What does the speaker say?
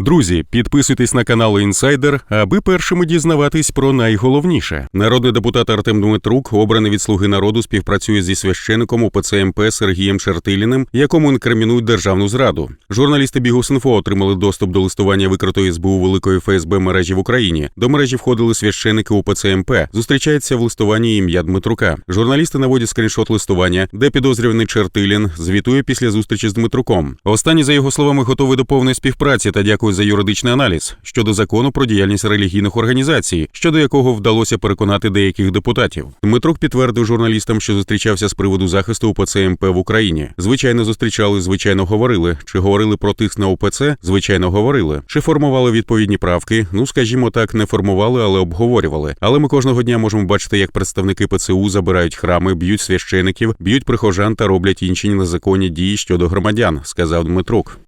Друзі, підписуйтесь на канал Інсайдер, аби першими дізнаватись про найголовніше. Народний депутат Артем Дмитрук, обраний від слуги народу, співпрацює зі священником УПЦ МП Сергієм Чертиліним, якому інкримінують державну зраду. Журналісти Бігус.Інфо отримали доступ до листування викритої СБУ великої ФСБ мережі в Україні. До мережі входили священники УПЦ МП. Зустрічається в листуванні ім'я Дмитрука. Журналісти наводять скріншот листування, де підозрюваний Чертилін звітує після зустрічі з Дмитруком. Останній, за його словами, готовий до повної співпраці та дякує за юридичний аналіз щодо закону про діяльність релігійних організацій, щодо якого вдалося переконати деяких депутатів. Дмитрук підтвердив журналістам, що зустрічався з приводу захисту УПЦ МП в Україні. Звичайно, зустрічали, звичайно, говорили. Чи говорили про тиск на УПЦ? Звичайно, говорили. Чи формували відповідні правки? Ну, скажімо так, не формували, але обговорювали. Але ми кожного дня можемо бачити, як представники ПЦУ забирають храми, б'ють священиків, б'ють прихожан та роблять інші незаконні дії щодо громадян, сказав Дмитрук.